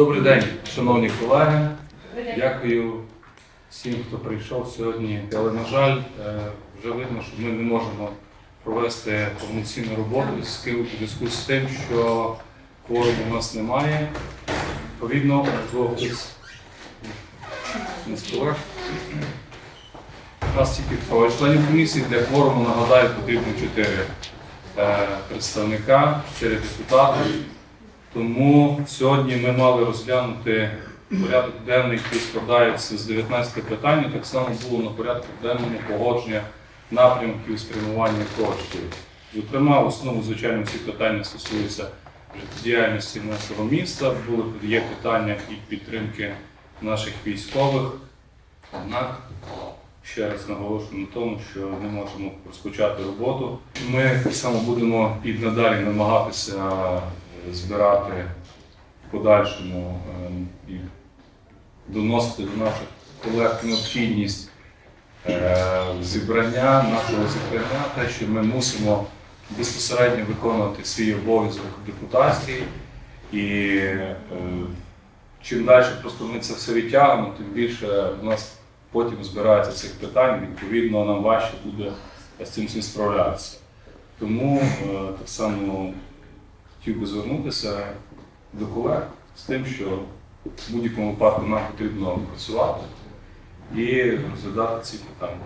Добрий день, шановні колеги. Дякую всім, хто прийшов сьогодні. Але, на жаль, е, вже видно, що ми не можемо провести повноцінну роботу в зв'язку- з тим, що кворуму у нас немає. Відповідно. У нас тільки троє членів комісії, для кворуму, нагадаю, потрібно чотири е, представника, чотири депутати. Тому сьогодні ми мали розглянути порядок денний, який складається з 19 питань. Так само було на порядку денному погодження напрямків спрямування коштів. Зокрема, в основному, звичайно, ці питання стосуються життєдіяльності нашого міста. Були є питання і підтримки наших військових. Однак ще раз наголошую на тому, що не можемо розпочати роботу. Ми так само будемо і надалі намагатися збирати в подальшому е, і доносити до наших колег необхідність е, зібрання нашого зібрання, те, що ми мусимо безпосередньо виконувати свій обов'язок депутатський. І е, чим далі просто ми це все відтягнемо, тим більше у нас потім збирається цих питань, відповідно, нам важче буде з цим всім справлятися. Тому е, так само хотів би звернутися до колег з тим, що в будь-якому випадку нам потрібно працювати і розглядати ці питання.